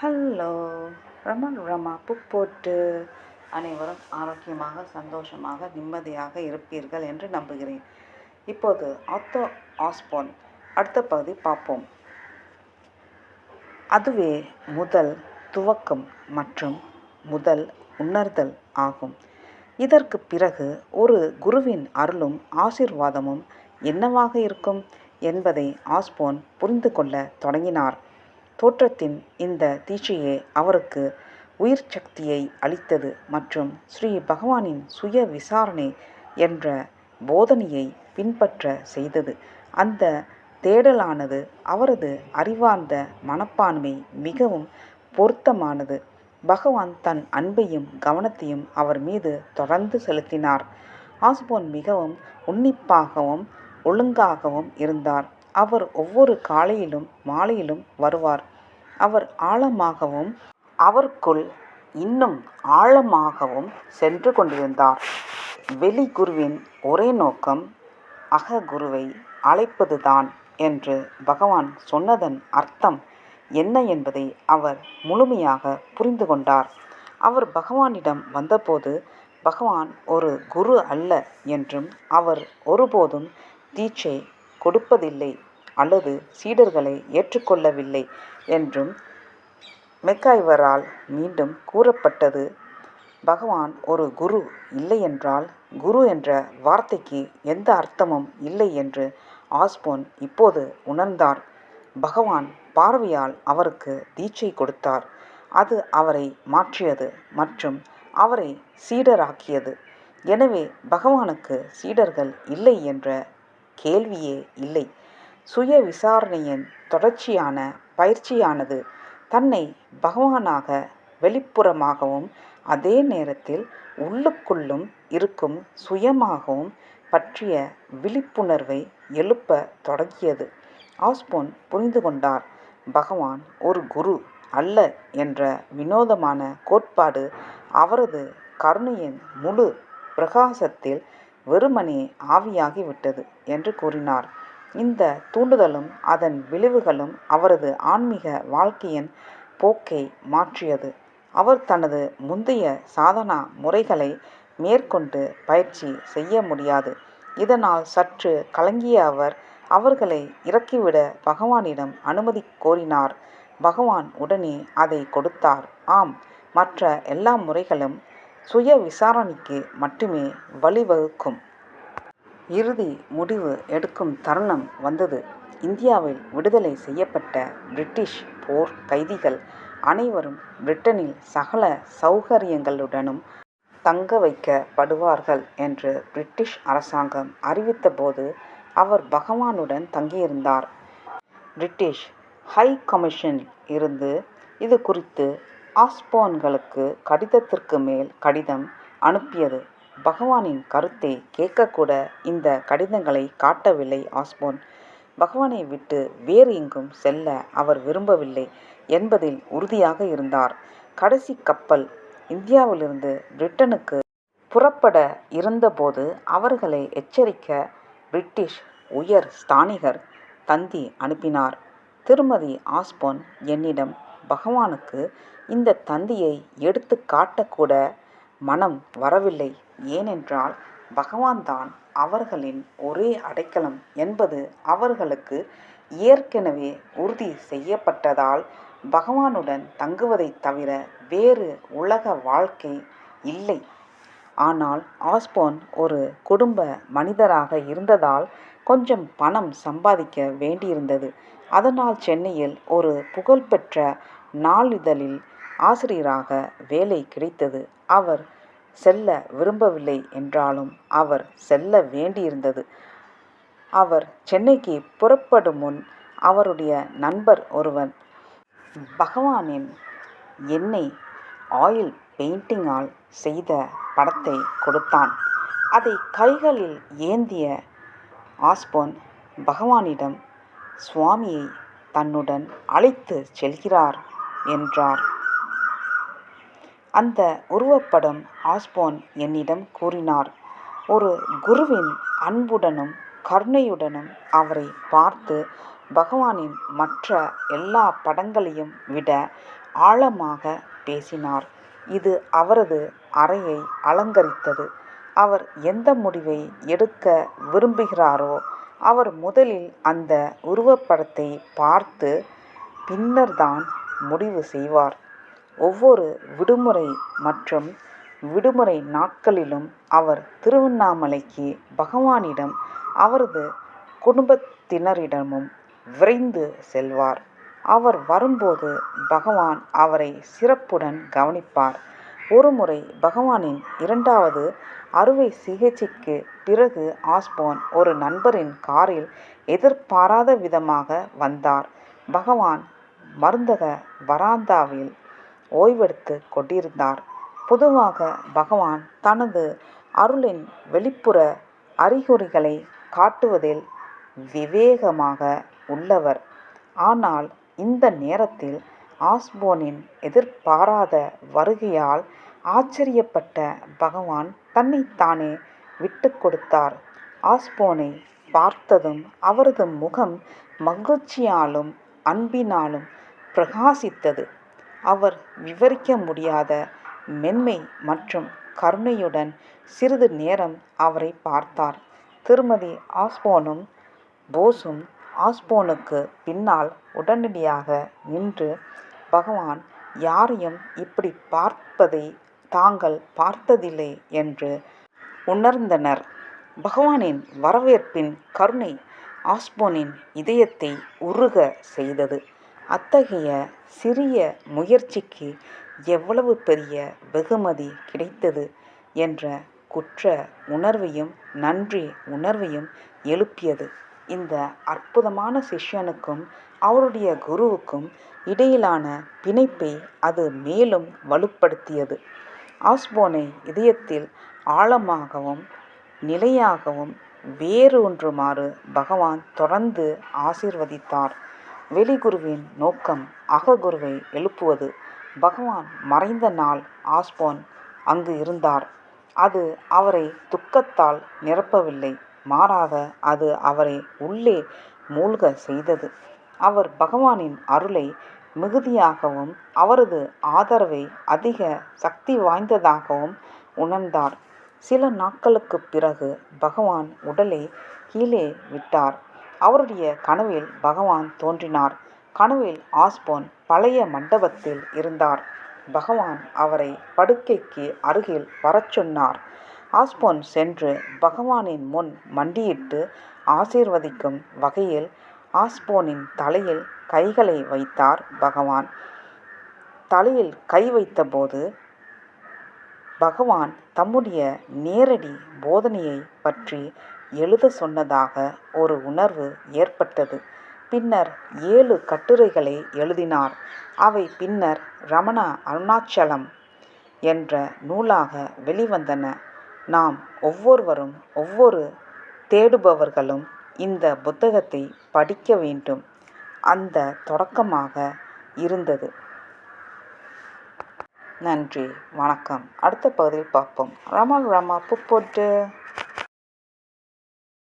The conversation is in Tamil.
ஹலோ ரமன் ரமா புக் போட்டு அனைவரும் ஆரோக்கியமாக சந்தோஷமாக நிம்மதியாக இருப்பீர்கள் என்று நம்புகிறேன். இப்போது ஆத்தோ ஆஸ்போன் அடுத்த பகுதி பார்ப்போம். அதுவே முதல் துவக்கம் மற்றும் முதல் உணர்தல் ஆகும். இதற்கு பிறகு ஒரு குருவின் அருளும் ஆசீர்வாதமும் என்னவாக இருக்கும் என்பதை ஆஸ்போன் புரிந்து கொள்ள தொடங்கினார். தோற்றத்தின் இந்த தீட்சையே அவருக்கு உயிர் சக்தியை அளித்தது மற்றும் ஸ்ரீ பகவானின் சுய விசாரணை என்ற போதனையை பின்பற்ற செய்தது. அந்த தேடலானது அவரது அறிவார்ந்த மனப்பான்மை மிகவும் பொருத்தமானது. பகவான் தன் அன்பையும் கவனத்தையும் அவர் மீது தொடர்ந்து செலுத்தினார். ஆஸ்போன் மிகவும் உன்னிப்பாகவும் ஒழுங்காகவும் இருந்தார். அவர் ஒவ்வொரு காலையிலும் மாலையிலும் வருவார். அவர் ஆழமாகவும் அவருக்குள் இன்னும் ஆழமாகவும் சென்று கொண்டிருந்தார். வெளி குருவின் ஒரே நோக்கம் அக குருவை அழைப்பதுதான் என்று பகவான் சொன்னதன் அர்த்தம் என்ன என்பதை அவர் முழுமையாக புரிந்து கொண்டார். அவர் பகவானிடம் வந்தபோது பகவான் ஒரு குரு அல்ல என்றும் அவர் ஒருபோதும் தீட்சை கொடுப்பதில்லை அல்லது சீடர்களை ஏற்றுக்கொள்ளவில்லை என்றும் மெக்காய்வரால் மீண்டும் கூறப்பட்டது. பகவான் ஒரு குரு இல்லையென்றால் குரு என்ற வார்த்தைக்கு எந்த அர்த்தமும் இல்லை என்று ஆஸ்போன் இப்போது உணர்ந்தார். பகவான் பார்வையால் அவருக்கு தீட்சை கொடுத்தார். அது அவரை மாற்றியது மற்றும் அவரை சீடராக்கியது. எனவே பகவானுக்கு சீடர்கள் இல்லை என்ற கேள்வியே இல்லை. சுய விசாரணையின் தொடர்ச்சியான பயிற்சியானது தன்னை பகவானாக வெளிப்புறமாகவும் அதே நேரத்தில் உள்ளுக்குள்ளும் இருக்கும் சுயமாகவும் பற்றிய விழிப்புணர்வை எழுப்ப தொடங்கியது. ஆஸ்போன் புரிந்து கொண்டார். பகவான் ஒரு குரு அல்ல என்ற வினோதமான கோட்பாடு அவரது கருணையின் முழு பிரகாசத்தில் வெறுமனே ஆவியாகிவிட்டது என்று கூறினார். இந்த தூண்டுதலும் அதன் விளைவுகளும் அவரது ஆன்மீக வாழ்க்கையின் போக்கை மாற்றியது. அவர் தனது முந்தைய சாதனா முறைகளை மேற்கொண்டு பயிற்சி செய்ய முடியாது. இதனால் சற்று கலங்கிய அவர் அவர்களை இறக்கிவிட பகவானிடம் அனுமதி கோரினார். பகவான் உடனே அதை கொடுத்தார். ஆம் மற்ற எல்லா முறைகளும் சுய விசாரணைக்கு மட்டுமே வழிவகுக்கும். இறுதி முடிவு எடுக்கும் தருணம் வந்தது. இந்தியாவில் விடுதலை செய்யப்பட்ட பிரிட்டிஷ் போர் கைதிகள் அனைவரும் பிரிட்டனில் சகல சௌகரியங்களுடனும் தங்க வைக்கப்படுவார்கள் என்று பிரிட்டிஷ் அரசாங்கம் அறிவித்தபோது அவர் பகவானுடன் தங்கியிருந்தார். பிரிட்டிஷ் ஹை கமிஷனில் இருந்து இது குறித்து ஆஸ்போன்களுக்கு கடிதத்திற்கு மேல் கடிதம் அனுப்பியது. பகவானின் கருத்தை கேட்கக்கூட இந்த கடிதங்களை காட்டவில்லை ஆஸ்போன். பகவானை விட்டு வேறு எங்கும் செல்ல அவர் விரும்பவில்லை என்பதில் உறுதியாக இருந்தார். கடைசி கப்பல் இந்தியாவிலிருந்து பிரிட்டனுக்கு புறப்பட இருந்தபோது அவர்களை எச்சரிக்க பிரிட்டிஷ் உயர் ஸ்தானிகர் தந்தி அனுப்பினார். திருமதி ஆஸ்போன் என்னிடம் பகவானுக்கு இந்த தந்தியை எடுத்து காட்டக்கூட மனம் வரவில்லை. ஏனென்றால் பகவான்தான் அவர்களின் ஒரே அடைக்கலம் என்பது அவர்களுக்கு ஏற்கனவே உறுதி செய்யப்பட்டதால் பகவானுடன் தங்குவதைத் தவிர வேறு உலக வாழ்க்கை இல்லை. ஆனால் ஆஸ்போன் ஒரு குடும்ப மனிதராக இருந்ததால் கொஞ்சம் பணம் சம்பாதிக்க வேண்டியிருந்தது. அதனால் சென்னையில் ஒரு புகழ்பெற்ற நாளிதழில் ஆசிரியராக வேலை கிடைத்தது. அவர் செல்ல விரும்பவில்லை என்றாலும் அவர் செல்ல வேண்டியிருந்தது. அவர் சென்னைக்கு புறப்படும் முன் அவருடைய நண்பர் ஒருவன் பகவானின் எண்ணெய் ஆயில் பெயிண்டிங்கால் செய்த படத்தை கொடுத்தான். அதை கைகளில் ஏந்திய ஆஸ்போன் பகவானிடம் சுவாமியை தன்னுடன் அழைத்து செல்கிறார் என்றார். அந்த உருவப்படம் ஆஸ்போன் என்னிடம் கூறினார். ஒரு குருவின் அன்புடனும் கருணையுடனும் அவரை பார்த்து பகவானின் மற்ற எல்லா படங்களையும் விட ஆழமாக பேசினார். இது அவரது அறையை அலங்கரித்தது. அவர் எந்த முடிவை எடுக்க விரும்புகிறாரோ அவர் முதலில் அந்த உருவப்படத்தை பார்த்து பின்னர்தான் முடிவு செய்வார். ஒவ்வொரு விடுமுறை மற்றும் விடுமுறை நாட்களிலும் அவர் திருவண்ணாமலைக்கு பகவானிடம் அவரது குடும்பத்தினரிடமும் விரைந்து செல்வார். அவர் வரும்போது பகவான் அவரை சிறப்புடன் கவனிப்பார். ஒருமுறை பகவானின் இரண்டாவது அறுவை சிகிச்சைக்கு பிறகு ஆஸ்போன் ஒரு நண்பரின் காரில் எதிர்பாராத விதமாக வந்தார். பகவான் மருந்தக வராந்தாவில் ஓய்வெடுத்து கொண்டிருந்தார். பொதுவாக பகவான் தனது அருளின் வெளிப்புற அறிகுறிகளை காட்டுவதில் விவேகமாக உள்ளவர். ஆனால் இந்த நேரத்தில் ஆஸ்போனின் எதிர்பாராத வருகையால் ஆச்சரியப்பட்ட பகவான் தன்னைத்தானே விட்டு கொடுத்தார். ஆஸ்போனை பார்த்ததும் அவரது முகம் மகிழ்ச்சியாலும் அன்பினாலும் பிரகாசித்தது. அவர் விவரிக்க முடியாத மென்மை மற்றும் கருணையுடன் சிறிது நேரம் அவரை பார்த்தார். திருமதி ஆஸ்போனும் போஸும் ஆஸ்போனுக்கு பின்னால் உடனடியாக நின்று பகவான் யாரையும் இப்படி பார்ப்பதை தாங்கள் பார்த்ததில்லை என்று உணர்ந்தனர். பகவானின் வரவேற்பின் கருணை ஆஸ்போனின் இதயத்தை உருக செய்தது. அத்தகைய சிறிய முயற்சிக்கு எவ்வளவு பெரிய வெகுமதி கிடைத்தது என்ற குற்ற உணர்வையும் நன்றி உணர்வையும் எழுப்பியது. இந்த அற்புதமான சிஷ்யனுக்கும் அவருடைய குருவுக்கும் இடையிலான பிணைப்பை அது மேலும் வலுப்படுத்தியது. ஆஸ்போனை இதயத்தில் ஆழமாகவும் நிலையாகவும் வேரூன்றுமாறு பகவான் தொடர்ந்து ஆசிர்வதித்தார். வெளிகுருவின் நோக்கம் அககுருவை எழுப்புவது. பகவான் மறைந்த நாள் ஆஸ்போன் அங்கு இருந்தார். அது அவரை துக்கத்தால் நிரப்பவில்லை. மாறாக அது அவரை உள்ளே மூழ்க செய்தது. அவர் பகவானின் அருளை மிகுதியாகவும் அவரது ஆதரவை அதிக சக்தி வாய்ந்ததாகவும் உணர்ந்தார். சில நாட்களுக்குப் பிறகு பகவான் உடலை கீழே விட்டார். அவருடைய கனவில் பகவான் தோன்றினார். கனவில் ஆஸ்போன் பழைய மண்டபத்தில் இருந்தார். பகவான் அவரை படுக்கைக்கு அருகில் வரச் சொன்னார். ஆஸ்போன் சென்று பகவானின் முன் மண்டியிட்டு ஆசீர்வதிக்கும் வகையில் ஆஸ்போனின் தலையில் கைகளை வைத்தார் பகவான். தலையில் கை வைத்தபோது பகவான் தம்முடைய நேரடி போதனையை பற்றி எழுத சொன்னதாக ஒரு உணர்வு ஏற்பட்டது. பின்னர் ஏழு கட்டுரைகளை எழுதினார். அவை பின்னர் ரமணா அருணாச்சலம் என்ற நூலாக வெளிவந்தன. நாம் ஒவ்வொருவரும் ஒவ்வொரு தேடுபவர்களும் இந்த புத்தகத்தை படிக்க வேண்டும். அந்த தொடக்கமாக இருந்தது. நன்றி. வணக்கம். அடுத்த பகுதியில் பார்ப்போம். ரமல் ரமா புப்போட்டு